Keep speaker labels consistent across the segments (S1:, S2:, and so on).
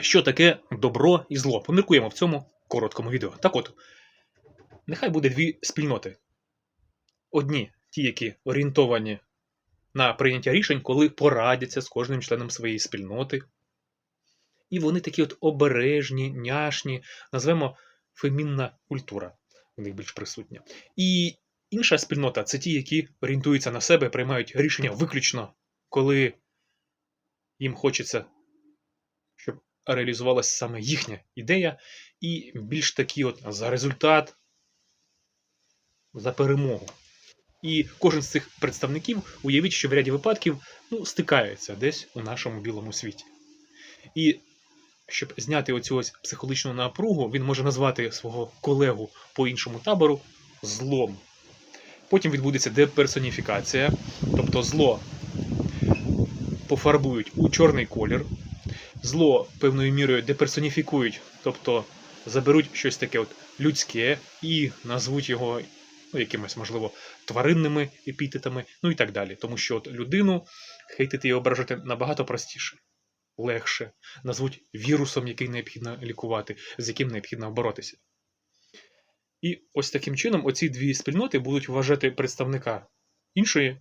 S1: Що таке добро і зло? Поміркуємо в цьому короткому відео. Так от, нехай буде дві спільноти. Одні, ті, які орієнтовані на прийняття рішень, коли порадяться з кожним членом своєї спільноти. І вони такі от обережні, няшні, назвемо фемінна культура. В них більш присутня. І інша спільнота це ті, які орієнтуються на себе, приймають рішення виключно, коли їм хочеться, реалізувалася саме їхня ідея, і більш такі от за результат, за перемогу. І кожен з цих представників, уявіть, що в ряді випадків ну, стикається десь у нашому білому світі. І щоб зняти оцю ось психологічну напругу, він може назвати свого колегу по іншому табору злом. Потім відбудеться деперсоніфікація, тобто зло пофарбують у чорний колір, зло певною мірою деперсоніфікують, тобто заберуть щось таке от людське і назвуть його ну, якимось, можливо, тваринними епітетами, ну і так далі. Тому що от людину хейтити і ображати набагато простіше, легше, назвуть вірусом, який необхідно лікувати, з яким необхідно боротися. І ось таким чином оці дві спільноти будуть вважати представника іншої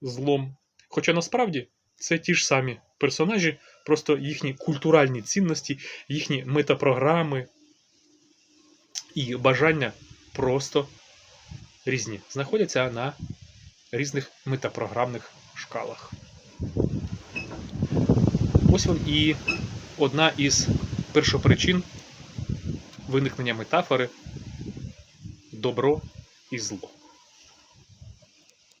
S1: злом. Хоча насправді це ті ж самі персонажі, просто їхні культуральні цінності, їхні метапрограми і бажання просто різні, знаходяться на різних метапрограмних шкалах. Ось він і одна із першопричин виникнення метафори добро і зло.